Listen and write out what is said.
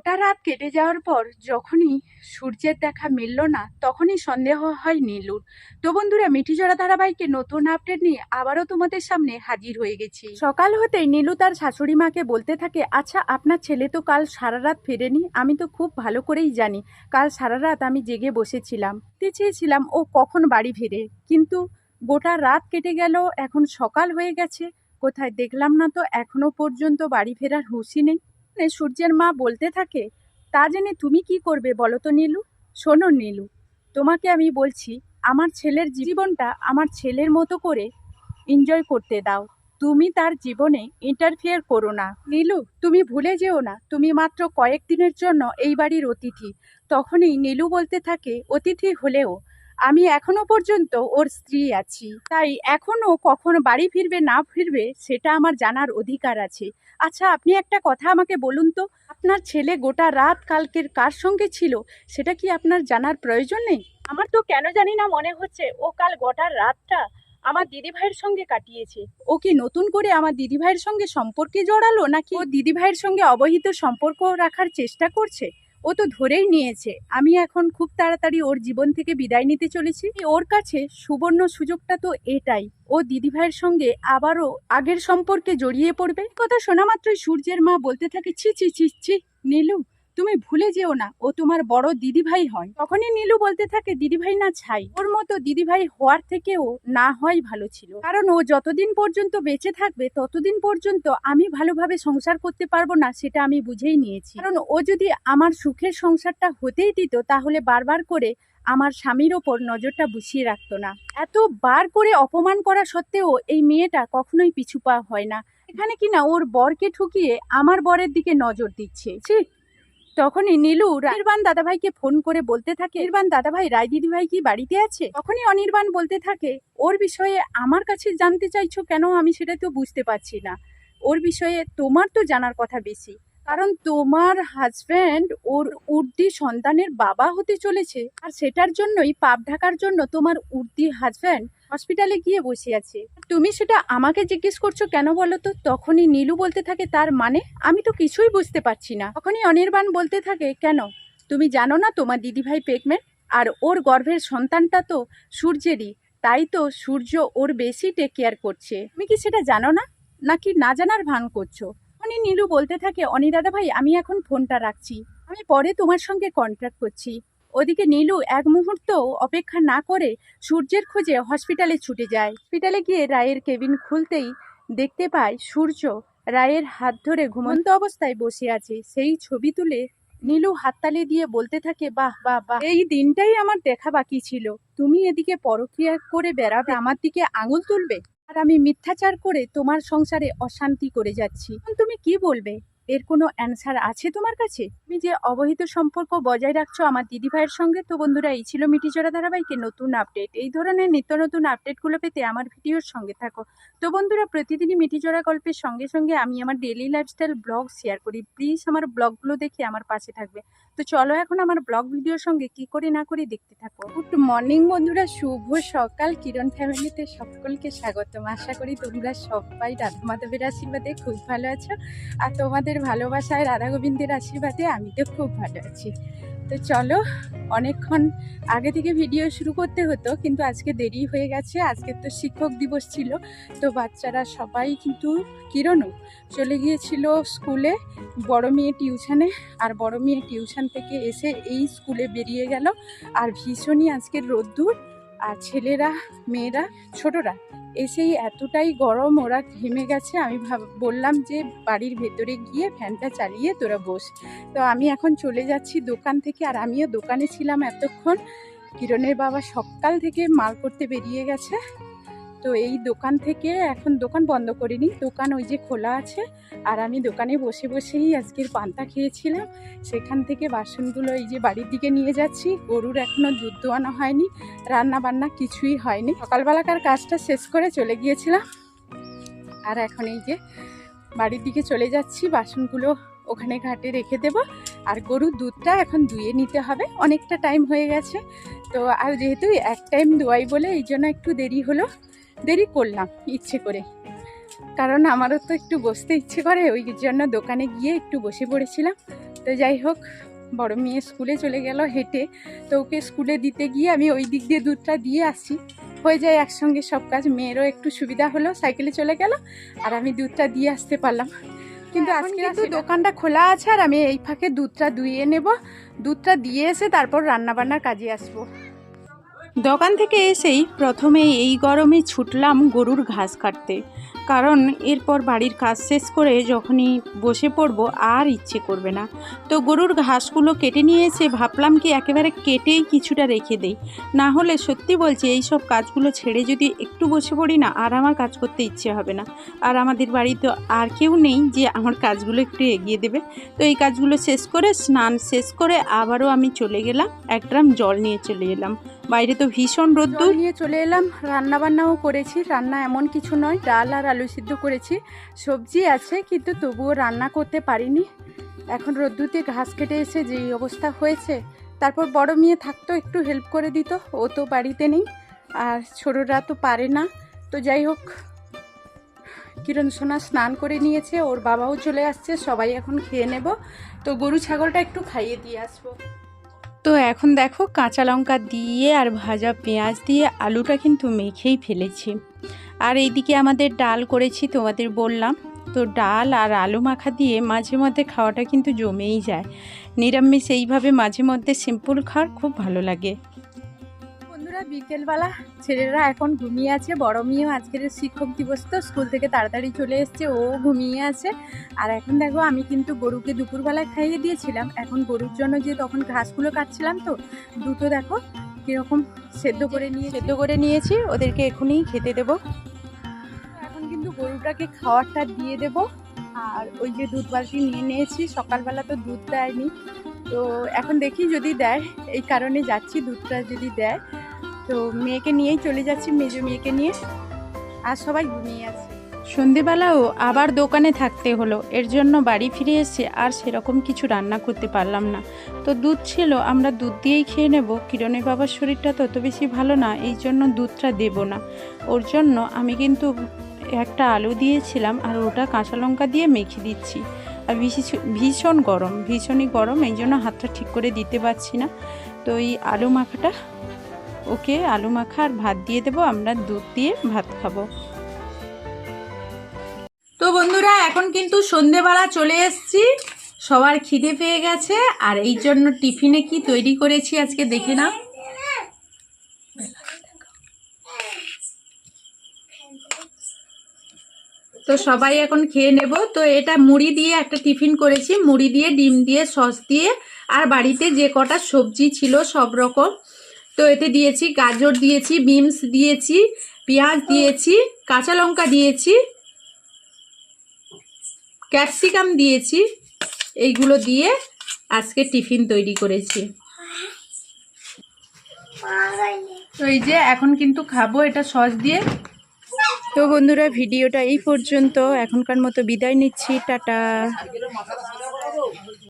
গোটা রাত কেটে যাওয়ার পর যখনই সূর্যের দেখা মিলল না, তখনই সন্দেহ হয় নীলুর। তো বন্ধুরা, মিঠিজোড়া ধারাবাহিকে নতুন আপডেট নিয়ে আবারও তোমাদের সামনে হাজির হয়ে গেছি। সকাল হতেই নীলু তার শাশুড়ি মাকে বলতে থাকে আচ্ছা আপনার ছেলে তো কাল সারা রাত ফেরেনি, আমি তো খুব ভালো করেই জানি, কাল সারা রাত আমি জেগে বসেছিলাম। চেয়েছিলাম ও কখন বাড়ি ফেরে, কিন্তু গোটা রাত কেটে গেল, এখন সকাল হয়ে গেছে, কোথায় দেখলাম না তো এখনও পর্যন্ত বাড়ি ফেরার হুঁশি নেই। মানে সূর্যের মা বলতে থাকে, তা জেনে তুমি কি করবে বলো তো নীলু? শোনো নীলু, তোমাকে আমি বলছি, আমার ছেলের জীবনটা আমার ছেলের মতো করে এনজয় করতে দাও। তুমি তার জীবনে ইন্টারফিয়ার করো না। নীলু, তুমি ভুলে যেও না, তুমি মাত্র কয়েকদিনের জন্য এই বাড়ির অতিথি। তখনই নীলু বলতে থাকে, অতিথি হলেও আমি এখনও পর্যন্ত ওর স্ত্রী আছি। তাই এখনও কখন বাড়ি ফিরবে না ফিরবে, সেটা আমার জানার অধিকার আছে। আচ্ছা আপনি একটা কথা আমাকে বলুন তো, আপনার ছেলে গোটা রাত কালকের কার সঙ্গে ছিল? সেটা কি আপনার জানার প্রয়োজন নেই? আমার তো কেন জানি না মনে হচ্ছে, ও কাল গোটা রাতটা আমার দিদিভাইয়ের সঙ্গে কাটিয়েছে। ও কি নতুন করে আমার দিদিভাইয়ের সঙ্গে সম্পর্কে জড়ালো, নাকি ও দিদিভাইয়ের সঙ্গে অবহিত সম্পর্ক রাখার চেষ্টা করছে? ও তো ধরেই নিয়েছে। আমি এখন খুব তাড়াতাড়ি ওর জীবন থেকে বিদায় নিতে চলেছি। ওর কাছে সুবর্ণ সুযোগটা তো এটাই। ও দিদিভাইয়ের সঙ্গে আবারও আগের সম্পর্কে জড়িয়ে পড়বে। কথা শোনা মাত্রই সূর্যের মা বলতে থাকে, ছি ছি ছি ছি, নীলু। তুমি ভুলে যেও না, ও তোমার বড় দিদিভাই হয়। তখনই নীলু বলতে থাকে, দিদিভাই না ছাই। ওর মতো দিদিভাই হওয়ার থেকেও না হয় ভালো ছিল। কারণ ও যতদিন পর্যন্ত বেঁচে থাকবে, ততদিন পর্যন্ত আমি ভালোভাবে সংসার করতে পারব না, সেটা আমি বুঝেই নিয়েছি। কারণ ও যদি আমার সুখের সংসারটা হতেই দিত, তাহলে বারবার করে আমার স্বামীর ওপর নজরটা বসিয়ে রাখতো না। এত বার করে অপমান করা সত্ত্বেও এই মেয়েটা কখনোই পিছু পা হয় না। এখানে কিনা ওর বরকে ঠুকিয়ে আমার বরের দিকে নজর দিচ্ছে। ছি তখনই নীলু নির্বাণ দাদাভাইকে ফোন করে বলতে থাকে নির্বাণ দাদাভাই রায় দিদিভাই কি বাড়িতে আছে? তখনই অনির্বাণ বলতে থাকে, ওর বিষয়ে আমার কাছে জানতে চাইছো কেন আমি সেটা তো বুঝতে পারছি না। ওর বিষয়ে তোমার তো জানার কথা বেশি। কারণ তোমার হাজব্যান্ড ওর উর্দি সন্তানের বাবা হতে চলেছে, আর সেটার জন্যই পাপ ঢাকার জন্য তোমার উর্দি হাজব্যান্ড হসপিটালে গিয়ে বসে আছে। তুমি সেটা আমাকে জিজ্ঞেস করছ কেন বলো তো? তখনই নীলু বলতে থাকে, তার মানে? আমি তো কিছুই বুঝতে পারছি না। তখনই অনির্বাণ বলতে থাকে, কেন? তুমি জানো না তোমার দিদিভাই প্রেগনেন্ট? আর ওর গর্ভের সন্তানটা তো সূর্যেরই। তাই তো সূর্য ওর বেশি টেক কেয়ার করছে। তুমি কি সেটা জানো না? নাকি না জানার ভান করছ? উনি নীলু বলতে থাকে অনি দাদা ভাই, আমি এখন ফোনটা রাখছি। আমি পরে তোমার সঙ্গে কন্ট্যাক্ট করছি। ওদিকে নীলু এক মুহূর্ত অপেক্ষা না করে সূর্যের খোঁজে হসপিটালে ছুটে যায়। হসপিটালে গিয়ে রায়ের কেবিন খুলতেই দেখতে পায় সূর্য রায়ের হাত ধরে ঘুমন্ত অবস্থায় বসে আছে। সেই ছবি তুলে নীলু হাততালি দিয়ে বলতে থাকে, বাহ বাহ বাহ, এই দিনটাই আমার দেখা বাকি ছিল। তুমি এদিকে পরক্রিয়া করে বেড়াবে, আমার দিকে আঙুল তুলবে। আর আমি মিথ্যাচার করে তোমার সংসারে অশান্তি করে যাচ্ছি। তুমি কি বলবে? এর কোনো অ্যান্সার আছে তোমার কাছে? তুমি যে অবহিত সম্পর্ক বজায় রাখছো আমার দিদি ভাইয়ের সঙ্গে, তো বন্ধুরা এই ছিল মিটিজোড়া ধারাবাহিকের নতুন আপডেট এই ধরনের নিত্য নতুন আপডেটগুলো পেতে আমার ভিডিওর সঙ্গে থাকো। তো বন্ধুরা, প্রতিদিনই মিটিজোড়া গল্পের সঙ্গে সঙ্গে আমি আমার ডেলি লাইফস্টাইল ব্লগ শেয়ার করি। প্লিজ আমার ব্লগগুলো দেখে আমার পাশে থাকবে। তো চলো এখন আমার ব্লগ ভিডিওর সঙ্গে কি করি না করি দেখতে থাকো। গুড মর্নিং বন্ধুরা, শুভ সকাল। কিরণ ফ্যামিলিতে সকলকে স্বাগতম। আশা করি তোমরা সবাই রাধা মাধবের আশীর্বাদে খুব ভালো আছো। আর তোমাদের ভালোবাসায় রাধা গোবিন্দের আশীর্বাদে আমি তো খুব ভালো আছি। তো চলো, অনেকক্ষণ আগে থেকে ভিডিও শুরু করতে হতো, কিন্তু আজকে দেরি হয়ে গেছে। আজকে তো শিক্ষক দিবস ছিল, তো বাচ্চারা সবাই কিন্তু কিরণও চলে গিয়েছিল স্কুলে বড় মেয়ে টিউশানে আর বড় মেয়ে টিউশন থেকে এসে এই স্কুলে বেরিয়ে গেল। আর ভীষণই আজকের রোদ্দুর, আর ছেলেরা, মেয়েরা, ছোটরা। এসেই এতটাই গরম, ওরা ঘেমে গেছে। আমি ভাব, বললাম যে, বাড়ির ভেতরে গিয়ে ফ্যানটা চালিয়ে তোরা বস। তো আমি এখন চলে যাচ্ছি দোকান থেকে, আর আমিও দোকানে ছিলাম এতক্ষণ। কিরণের বাবা সকাল থেকে মাল করতে বেরিয়ে গেছে। তো এই দোকান থেকে এখন দোকান বন্ধ করিনি, দোকান ওই যে খোলা আছে, আর আমি দোকানে বসে বসেই আজকের পান্তা খেয়েছিলাম। সেখান থেকে বাসনগুলো এই যে বাড়ির দিকে নিয়ে যাচ্ছি, গরুর এখনও দুধ দোয়ানো হয়নি রান্না বান্না কিছুই হয়নি। সকালবেলাকার কাজটা শেষ করে চলে গিয়েছিলাম, আর এখন এই যে বাড়ির দিকে চলে যাচ্ছি, বাসনগুলো ওখানে ঘাটে রেখে দেব, আর গরুর দুধটা এখন ধুয়ে নিতে হবে, অনেকটা টাইম হয়ে গেছে। তো আর যেহেতু এক টাইম দোয়াই বলে, এই জন্য একটু দেরি হলো। দেরি করলাম ইচ্ছে করে। কারণ আমারও তো একটু বসতে ইচ্ছে করে ওই জন্য দোকানে গিয়ে একটু বসে পড়েছিলাম। তো যাই হোক বড় মেয়ে স্কুলে চলে গেল হেঁটে। তো ওকে স্কুলে দিতে গিয়ে আমি ওই দিক দিয়ে দুধটা দিয়ে আসি। হয়ে যায় একসঙ্গে সব কাজ মেয়েরও একটু সুবিধা হলো সাইকেলে চলে গেল আর আমি দুধটা দিয়ে আসতে পারলাম। কিন্তু আজকে কিন্তু দোকানটা খোলা আছে আর আমি এই ফাঁকে দুধটা দুইয়ে নেব। দুধটা দিয়ে এসে তারপর রান্নাবান্নার কাজে আসব। দোকান থেকে এসেই প্রথমে এই গরমে ছুটলাম গরুর ঘাস কাটতে। কারণ এরপর বাড়ির কাজ শেষ করে যখনই বসে পড়ব আর ইচ্ছে করবে না। তো গরুর ঘাসগুলো কেটে নিয়ে এসে ভাবলাম কি একেবারে কেটেই কিছুটা রেখে দেই। না হলে সত্যি বলছি এই সব কাজগুলো ছেড়ে যদি একটু বসে পড়ি না, আর আমার কাজ করতে ইচ্ছে হবে না। আর আমাদের বাড়িতে আর কেউ নেই যে আমার কাজগুলো একটু এগিয়ে দেবে। তো এই কাজগুলো শেষ করে, স্নান শেষ করে আবারও আমি চলে গেলাম, এক ড্রাম জল নিয়ে চলে এলাম। বাইরে তো ভীষণ রোদ্দুর। নিয়ে চলে এলাম। রান্না বান্নাও করেছি। রান্না এমন কিছু নয়, ডাল আর আলু সিদ্ধ করেছি। সবজি আছে, কিন্তু তবুও রান্না করতে পারিনি। এখন রোদ্দুতে ঘাস কেটে এসে যেই অবস্থা হয়েছে, তারপর বড় মেয়ে থাকতো, একটু হেল্প করে দিত। ও তো বাড়িতে নেই, আর ছোটরা তো পারে না। তো যাই হোক, কিরণ সোনা স্নান করে নিয়েছে, ওর বাবাও চলে আসছে, সবাই এখন খেয়ে নেব। তো গরু, ছাগলটা একটু খাইয়ে দিয়ে আসব। তো এখন দেখো কাঁচা লঙ্কা দিয়ে আর ভাজা পেঁয়াজ দিয়ে আলুটা কিন্তু মেখেই ফেলেছি। আর এইদিকে আমাদের ডাল করেছি তোমাদের বললাম। তো ডাল আর আলু মাখা দিয়ে মাঝে মধ্যে খাওয়াটা কিন্তু জমেই যায়। নিরামিষ এইভাবে মাঝে মধ্যে সিম্পল খাওয়ার খুব ভালো লাগে। বন্ধুরা বিকেলবেলা ছেলেরা এখন ঘুমিয়ে আছে বড় মেয়েও আজকের শিক্ষক দিবস তো স্কুল থেকে তাড়াতাড়ি চলে এসছে ও ঘুমিয়ে আছে। আর এখন দেখো আমি কিন্তু গরুকে দুপুরবেলায় খাইয়ে দিয়েছিলাম। এখন গরুর জন্য যে তখন ঘাসগুলো কাটছিলাম তো দুটো দেখো কীরকম সেদ্ধ করে নিয়ে সেদ্ধ করে নিয়েছি ওদেরকে এখনই খেতে দেব। এখন কিন্তু গরুটাকে খাওয়ারটা দিয়ে দেব। আর ওই যে দুধ বালতি নিয়ে নিয়েছি সকালবেলা তো দুধ দেয়নি। তো এখন দেখি যদি দেয় এই কারণে যাচ্ছি দুধটা যদি দেয়। তো মেয়েকে নিয়েই চলে যাচ্ছি, মেজো মেয়েকে নিয়ে। আর সবাই ঘুমিয়ে আছে। সন্ধেবেলাও আবার দোকানে থাকতে হলো, এর জন্য বাড়ি ফিরে এসে আর সেরকম কিছু রান্না করতে পারলাম না। তো দুধ ছিল, আমরা দুধ দিয়েই খেয়ে নেব। কিরণের বাবার শরীরটা তত বেশি ভালো না, এই জন্য দুধটা দেব না। ওর জন্য আমি কিন্তু একটা আলু দিয়েছিলাম আর ওটা কাঁচা লঙ্কা দিয়ে মেখে দিচ্ছি। আর ভীষণ গরম, ভীষণই গরম, এই জন্য হাতটা ঠিক করে দিতে পারছি না। তো এই আলু মাখাটা ওকে আলু মাখা আর ভাত দিয়ে দেবো, আমরা দুধ দিয়ে ভাত খাব। তো বন্ধুরা, এখন কিন্তু সন্ধেবেলা চলে এসেছি। সবার খিদে পেয়ে গেছে, আর এই জন্য টিফিনে কি তৈরি করেছি আজকে দেখে নাও। তো সবাই এখন খেয়ে নেব। তো এটা মুড়ি দিয়ে একটা টিফিন করেছি। মুড়ি দিয়ে, ডিম দিয়ে, সস দিয়ে, আর বাড়িতে যে কটা সবজি ছিল সব রকম। তো এতে দিয়েছি গাজর দিয়েছি, বিনস দিয়েছি, পেঁয়াজ দিয়েছি, কাঁচা লঙ্কা দিয়েছি, ক্যাপসিকাম দিয়েছি, এইগুলো দিয়ে আজকে টিফিন তৈরি করেছি। তো এই যে এখন কিন্তু খাব এটা সস দিয়ে। তো বন্ধুরা, ভিডিওটা এই পর্যন্ত। এখনকার মতো বিদায় নিচ্ছি। টাটা।